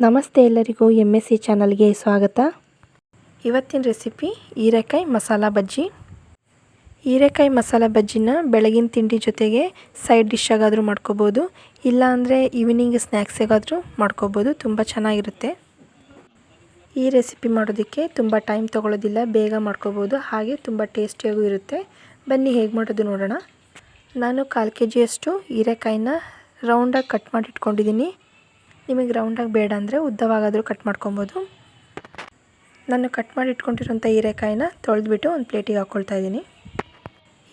ನಮಸ್ತೆ ಎಲ್ಲರಿಗೂ M S C ಚಾನಲ್ಗೆ ಸ್ವಾಗತ. ಇವತ್ತಿನ ರೆಸಿಪಿ ಹೀರೆಕಾಯಿ ಮಸಾಲ ಬಜ್ಜಿ. ಹೀರೆಕಾಯಿ ಮಸಾಲ ಬಜ್ಜಿನ ಬೆಳಗಿನ ತಿಂಡಿ ಜೊತೆಗೆ ಸೈಡ್ ಡಿಶ್ಶಾಗಾದರೂ ಮಾಡ್ಕೋಬೋದು. ಇಲ್ಲಾಂದರೆ ಈವ್ನಿಂಗ್ ಸ್ನ್ಯಾಕ್ಸಿಗಾದರೂ ಮಾಡ್ಕೋಬೋದು. ತುಂಬ ಚೆನ್ನಾಗಿರುತ್ತೆ. ಈ ರೆಸಿಪಿ ಮಾಡೋದಕ್ಕೆ ತುಂಬ ಟೈಮ್ ತೊಗೊಳ್ಳೋದಿಲ್ಲ. ಬೇಗ ಮಾಡ್ಕೋಬೋದು. ಹಾಗೆ ತುಂಬ ಟೇಸ್ಟಿಯಾಗೂ ಇರುತ್ತೆ. ಬನ್ನಿ ಹೇಗೆ ಮಾಡೋದು ನೋಡೋಣ. ನಾನು ಕಾಲು ಕೆ ಜಿಯಷ್ಟು ಹೀರೆಕಾಯಿನ ರೌಂಡಾಗಿ ಕಟ್ ಮಾಡಿ ಇಟ್ಕೊಂಡಿದ್ದೀನಿ ನಿಮಗೆ ರೌಂಡಾಗಿ ಬೇಡ ಅಂದರೆ ಉದ್ದವಾಗಾದರೂ ಕಟ್ ಮಾಡ್ಕೊಬೋದು. ನಾನು ಕಟ್ ಮಾಡಿ ಇಟ್ಕೊಂಡಿರೋಂಥ ಹೀರೆಕಾಯಿನ ತೊಳೆದ್ಬಿಟ್ಟು ಒಂದು ಪ್ಲೇಟಿಗೆ ಹಾಕ್ಕೊಳ್ತಾ ಇದ್ದೀನಿ.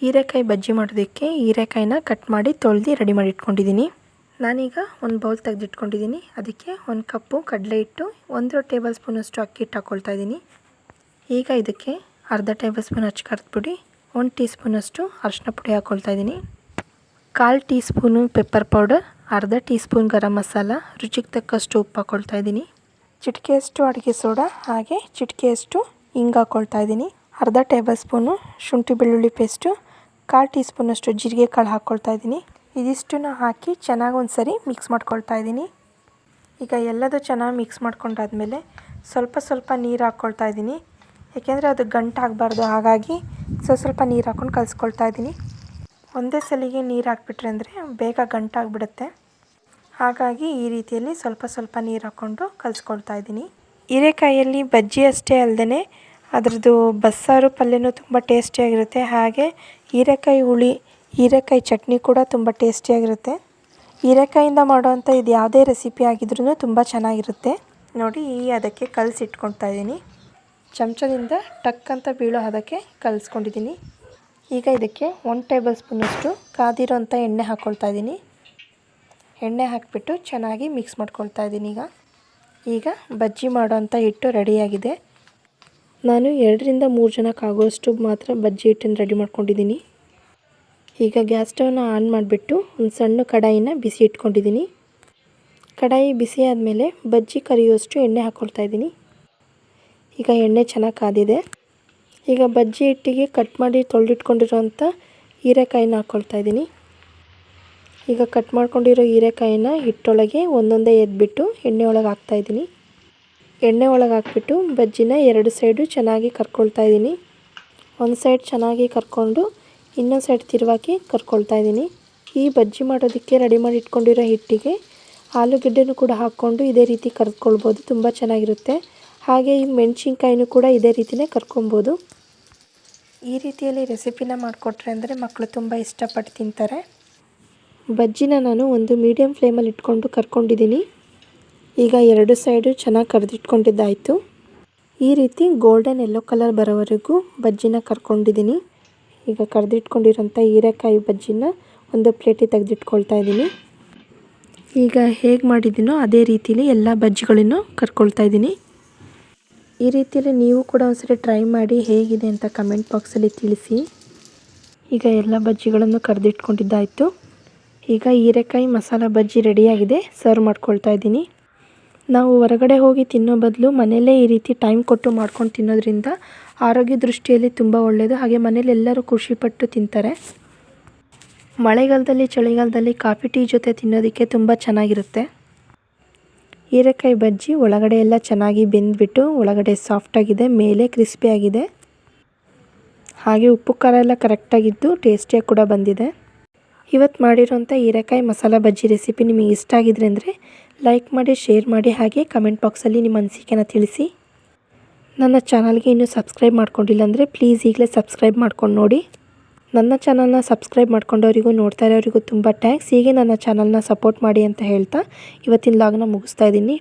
ಹೀರೆಕಾಯಿ ಬಜ್ಜಿ ಮಾಡೋದಕ್ಕೆ ಹೀರೆಕಾಯಿನ ಕಟ್ ಮಾಡಿ ತೊಳೆದು ರೆಡಿ ಮಾಡಿ ಇಟ್ಕೊಂಡಿದ್ದೀನಿ. ನಾನೀಗ ಒಂದು ಬೌಲ್ ತೆಗೆದಿಟ್ಕೊಂಡಿದ್ದೀನಿ. ಅದಕ್ಕೆ ಒಂದು ಕಪ್ಪು ಕಡಲೆ ಹಿಟ್ಟು, ಒಂದು ಟೇಬಲ್ ಸ್ಪೂನಷ್ಟು ಅಕ್ಕಿ ಹಿಟ್ಟು ಹಾಕ್ಕೊಳ್ತಾ ಇದ್ದೀನಿ. ಈಗ ಇದಕ್ಕೆ ಅರ್ಧ ಟೇಬಲ್ ಸ್ಪೂನ್ ಹಚ್ಚಿ ಪುಡಿ, ಒಂದು ಟೀ ಸ್ಪೂನಷ್ಟು ಅರಿಶಿನ ಪುಡಿ ಹಾಕ್ಕೊಳ್ತಾ ಇದ್ದೀನಿ. ಕಾಲು ಟೀ ಸ್ಪೂನು ಪೆಪ್ಪರ್ ಪೌಡರ್ ಅರ್ಧ ಟೀ ಸ್ಪೂನ್ ಗರಂ ಮಸಾಲ, ರುಚಿಗೆ ತಕ್ಕಷ್ಟು ಉಪ್ಪು ಹಾಕ್ಕೊಳ್ತಾ ಇದ್ದೀನಿ. ಚಿಟಿಕೆಯಷ್ಟು ಅಡುಗೆ ಸೋಡಾ, ಹಾಗೆ ಚಿಟಿಕೆಯಷ್ಟು ಹಿಂಗೆ ಹಾಕ್ಕೊಳ್ತಾ ಇದ್ದೀನಿ. ಅರ್ಧ ಟೇಬಲ್ ಸ್ಪೂನು ಶುಂಠಿ ಬೆಳ್ಳುಳ್ಳಿ ಪೇಸ್ಟು, ಕಾಲು ಟೀ ಸ್ಪೂನಷ್ಟು ಜೀರಿಗೆ ಕಾಳು ಹಾಕ್ಕೊಳ್ತಾ ಇದ್ದೀನಿ. ಇದಿಷ್ಟನ್ನು ಹಾಕಿ ಚೆನ್ನಾಗಿ ಒಂದು ಸರಿ ಮಿಕ್ಸ್ ಮಾಡ್ಕೊಳ್ತಾ ಇದ್ದೀನಿ. ಈಗ ಎಲ್ಲದೂ ಚೆನ್ನಾಗಿ ಮಿಕ್ಸ್ ಮಾಡ್ಕೊಂಡಾದ್ಮೇಲೆ ಸ್ವಲ್ಪ ಸ್ವಲ್ಪ ನೀರು ಹಾಕ್ಕೊಳ್ತಾ ಇದ್ದೀನಿ. ಏಕೆಂದರೆ ಅದು ಗಂಟಾಗಬಾರ್ದು, ಹಾಗಾಗಿ ಸ್ವಲ್ಪ ಸ್ವಲ್ಪ ನೀರು ಹಾಕ್ಕೊಂಡು ಕಲಿಸ್ಕೊಳ್ತಾ ಇದ್ದೀನಿ. ಒಂದೇ ಸಲಿಗೆ ನೀರು ಹಾಕ್ಬಿಟ್ರೆ ಅಂದರೆ ಬೇಗ ಗಂಟಾಗ್ಬಿಡುತ್ತೆ ಹಾಗಾಗಿ ಈ ರೀತಿಯಲ್ಲಿ ಸ್ವಲ್ಪ ಸ್ವಲ್ಪ ನೀರು ಹಾಕ್ಕೊಂಡು ಕಲಿಸ್ಕೊಳ್ತಾ ಇದ್ದೀನಿ. ಹೀರೆಕಾಯಲ್ಲಿ ಬಜ್ಜಿ ಅಷ್ಟೇ ಅಲ್ಲದೆ ಅದರದ್ದು ಬಸ್ಸಾರು ಪಲ್ಯನೂ ತುಂಬ ಟೇಸ್ಟಿಯಾಗಿರುತ್ತೆ ಹಾಗೆ ಹೀರೆಕಾಯಿ ಹುಳಿ, ಹೀರೆಕಾಯಿ ಚಟ್ನಿ ಕೂಡ ತುಂಬ ಟೇಸ್ಟಿಯಾಗಿರುತ್ತೆ ಹೀರೆಕಾಯಿಂದ ಮಾಡುವಂಥ ಇದು ಯಾವುದೇ ರೆಸಿಪಿ ಆಗಿದ್ರೂ ತುಂಬ ಚೆನ್ನಾಗಿರುತ್ತೆ. ನೋಡಿ, ಈ ಅದಕ್ಕೆ ಕಲಸಿಟ್ಕೊಳ್ತಾ ಇದ್ದೀನಿ. ಚಮಚದಿಂದ ಟಕ್ ಅಂತ ಬೀಳೋ ಅದಕ್ಕೆ ಕಲಿಸ್ಕೊಂಡಿದ್ದೀನಿ. ಈಗ ಇದಕ್ಕೆ ಒನ್ ಟೇಬಲ್ ಸ್ಪೂನಷ್ಟು ಕಾದಿರೋಂಥ ಎಣ್ಣೆ ಹಾಕ್ಕೊಳ್ತಾ ಇದ್ದೀನಿ. ಎಣ್ಣೆ ಹಾಕಿಬಿಟ್ಟು ಚೆನ್ನಾಗಿ ಮಿಕ್ಸ್ ಮಾಡ್ಕೊಳ್ತಾ ಇದ್ದೀನಿ ಈಗ. ಈಗ ಬಜ್ಜಿ ಮಾಡೋವಂಥ ಹಿಟ್ಟು ರೆಡಿಯಾಗಿದೆ ನಾನು ಎರಡರಿಂದ ಮೂರು ಜನಕ್ಕೆ ಆಗೋಷ್ಟು ಮಾತ್ರ ಬಜ್ಜಿ ಹಿಟ್ಟನ್ನು ರೆಡಿ ಮಾಡ್ಕೊಂಡಿದ್ದೀನಿ. ಈಗ ಗ್ಯಾಸ್ ಸ್ಟವ್ನ ಆನ್ ಮಾಡಿಬಿಟ್ಟು ಒಂದು ಸಣ್ಣ ಕಡಾಯಿನ ಬಿಸಿ ಇಟ್ಕೊಂಡಿದ್ದೀನಿ. ಕಡಾಯಿ ಬಿಸಿ ಆದಮೇಲೆ ಬಜ್ಜಿ ಕರಿಯೋಷ್ಟು ಎಣ್ಣೆ ಹಾಕ್ಕೊಳ್ತಾ ಇದ್ದೀನಿ. ಈಗ ಎಣ್ಣೆ ಚೆನ್ನಾಗಿ ಕಾದಿದೆ. ಈಗ ಬಜ್ಜಿ ಹಿಟ್ಟಿಗೆ ಕಟ್ ಮಾಡಿ ತೊಳೆದಿಟ್ಕೊಂಡಿರೋಂಥ ಹೀರೆಕಾಯಿನ ಹಾಕ್ಕೊಳ್ತಾ ಇದ್ದೀನಿ. ಈಗ ಕಟ್ ಮಾಡ್ಕೊಂಡಿರೋ ಹೀರೆಕಾಯಿನ ಹಿಟ್ಟೊಳಗೆ ಒಂದೊಂದೇ ಎದ್ಬಿಟ್ಟು ಎಣ್ಣೆ ಒಳಗೆ ಹಾಕ್ತಾಯಿದ್ದೀನಿ ಎಣ್ಣೆ ಒಳಗೆ ಹಾಕ್ಬಿಟ್ಟು ಬಜ್ಜಿನ ಎರಡು ಸೈಡು ಚೆನ್ನಾಗಿ ಕರ್ಕೊಳ್ತಾ ಇದ್ದೀನಿ. ಒಂದು ಸೈಡ್ ಚೆನ್ನಾಗಿ ಕರ್ಕೊಂಡು ಇನ್ನೊಂದು ಸೈಡ್ ತಿರುವಾಕಿ ಕರ್ಕೊಳ್ತಾ ಇದ್ದೀನಿ. ಈ ಬಜ್ಜಿ ಮಾಡೋದಕ್ಕೆ ರೆಡಿ ಮಾಡಿ ಇಟ್ಕೊಂಡಿರೋ ಹಿಟ್ಟಿಗೆ ಆಲೂಗೆಡ್ಡೆನೂ ಕೂಡ ಹಾಕ್ಕೊಂಡು ಇದೇ ರೀತಿ ಕರ್ಕೊಳ್ಬೋದು ತುಂಬ ಚೆನ್ನಾಗಿರುತ್ತೆ. ಹಾಗೆ ಈ ಮೆಣಸಿನ್ಕಾಯಿನೂ ಕೂಡ ಇದೇ ರೀತಿಯೇ ಕರ್ಕೊಬೋದು. ಈ ರೀತಿಯಲ್ಲಿ ರೆಸಿಪಿನ ಮಾಡಿಕೊಟ್ರೆ ಅಂದರೆ ಮಕ್ಕಳು ತುಂಬ ಇಷ್ಟಪಟ್ಟು ತಿಂತಾರೆ. ಬಜ್ಜಿನ ನಾನು ಒಂದು ಮೀಡಿಯಮ್ ಫ್ಲೇಮಲ್ಲಿ ಇಟ್ಕೊಂಡು ಕರ್ಕೊಂಡಿದ್ದೀನಿ. ಈಗ ಎರಡು ಸೈಡು ಚೆನ್ನಾಗಿ ಕರೆದಿಟ್ಕೊಂಡಿದ್ದಾಯಿತು. ಈ ರೀತಿ ಗೋಲ್ಡನ್ ಯೆಲ್ಲೋ ಕಲರ್ ಬರೋವರೆಗೂ ಬಜ್ಜಿನ ಕರ್ಕೊಂಡಿದ್ದೀನಿ. ಈಗ ಕರೆದಿಟ್ಕೊಂಡಿರೋಂಥ ಹೀರೆಕಾಯಿ ಬಜ್ಜಿನ ಒಂದು ಪ್ಲೇಟಿಗೆ ತೆಗೆದಿಟ್ಕೊಳ್ತಾ ಇದ್ದೀನಿ. ಈಗ ಹೇಗೆ ಮಾಡಿದ್ದೀನೋ ಅದೇ ರೀತಿಯಲ್ಲಿ ಎಲ್ಲ ಬಜ್ಜಿಗಳನ್ನು ಕರ್ಕೊಳ್ತಾ ಇದ್ದೀನಿ. ಈ ರೀತಿಯಲ್ಲಿ ನೀವು ಕೂಡ ಒಂದ್ಸರಿ ಟ್ರೈ ಮಾಡಿ ಹೇಗಿದೆ ಅಂತ ಕಮೆಂಟ್ ಬಾಕ್ಸಲ್ಲಿ ತಿಳಿಸಿ. ಈಗ ಎಲ್ಲ ಬಜ್ಜಿಗಳನ್ನು ಕರೆದಿಟ್ಕೊಂಡಿದ್ದಾಯಿತು. ಈಗ ಹೀರೆಕಾಯಿ ಮಸಾಲ ಬಜ್ಜಿ ರೆಡಿಯಾಗಿದೆ. ಸರ್ವ್ ಮಾಡ್ಕೊಳ್ತಾ ಇದ್ದೀನಿ. ನಾವು ಹೊರಗಡೆ ಹೋಗಿ ತಿನ್ನೋ ಬದಲು ಮನೆಯಲ್ಲೇ ಈ ರೀತಿ ಟೈಮ್ ಕೊಟ್ಟು ಮಾಡ್ಕೊಂಡು ತಿನ್ನೋದ್ರಿಂದ ಆರೋಗ್ಯ ದೃಷ್ಟಿಯಲ್ಲಿ ತುಂಬ ಒಳ್ಳೆಯದು ಹಾಗೆ ಮನೇಲಿ ಎಲ್ಲರೂ ಖುಷಿಪಟ್ಟು ತಿಂತಾರೆ. ಮಳೆಗಾಲದಲ್ಲಿ, ಚಳಿಗಾಲದಲ್ಲಿ ಕಾಫಿ, ಟೀ ಜೊತೆ ತಿನ್ನೋದಕ್ಕೆ ತುಂಬ ಚೆನ್ನಾಗಿರುತ್ತೆ. ಹೀರೆಕಾಯಿ ಬಜ್ಜಿ ಒಳಗಡೆ ಎಲ್ಲ ಚೆನ್ನಾಗಿ ಬೆಂದ್ಬಿಟ್ಟು ಒಳಗಡೆ ಸಾಫ್ಟಾಗಿದೆ ಮೇಲೆ ಕ್ರಿಸ್ಪಿಯಾಗಿದೆ ಹಾಗೆ ಉಪ್ಪು ಖಾರ ಎಲ್ಲ ಕರೆಕ್ಟಾಗಿದ್ದು ಟೇಸ್ಟಿಯಾಗಿ ಕೂಡ ಬಂದಿದೆ. ಇವತ್ತು ಮಾಡಿರೋಂಥ ಹೀರೆಕಾಯಿ ಮಸಾಲ ಬಜ್ಜಿ ರೆಸಿಪಿ ನಿಮಗೆ ಇಷ್ಟ ಆಗಿದ್ರೆ ಅಂದರೆ ಲೈಕ್ ಮಾಡಿ ಶೇರ್ ಮಾಡಿ, ಹಾಗೆ ಕಮೆಂಟ್ ಬಾಕ್ಸಲ್ಲಿ ನಿಮ್ಮ ಅನಿಸಿಕೆನ ತಿಳಿಸಿ. ನನ್ನ ಚಾನಲ್ಗೆ ಇನ್ನೂ ಸಬ್ಸ್ಕ್ರೈಬ್ ಮಾಡ್ಕೊಂಡಿಲ್ಲ ಅಂದರೆ ಪ್ಲೀಸ್ ಈಗಲೇ ಸಬ್ಸ್ಕ್ರೈಬ್ ಮಾಡ್ಕೊಂಡು ನೋಡಿ. ನನ್ನ ಚಾನಲ್ನ ಸಬ್ಸ್ಕ್ರೈಬ್ ಮಾಡ್ಕೊಂಡವರಿಗೂ ನೋಡ್ತಾ ಇರೋರಿಗೂ ತುಂಬ ಟ್ಯಾಂಕ್ಸ್ ಹೀಗೆ ನನ್ನ ಚಾನಲ್ನ ಸಪೋರ್ಟ್ ಮಾಡಿ ಅಂತ ಹೇಳ್ತಾ ಇವತ್ತಿನ ಲಾಗ್ನ ಮುಗಿಸ್ತಾ ಇದ್ದೀನಿ.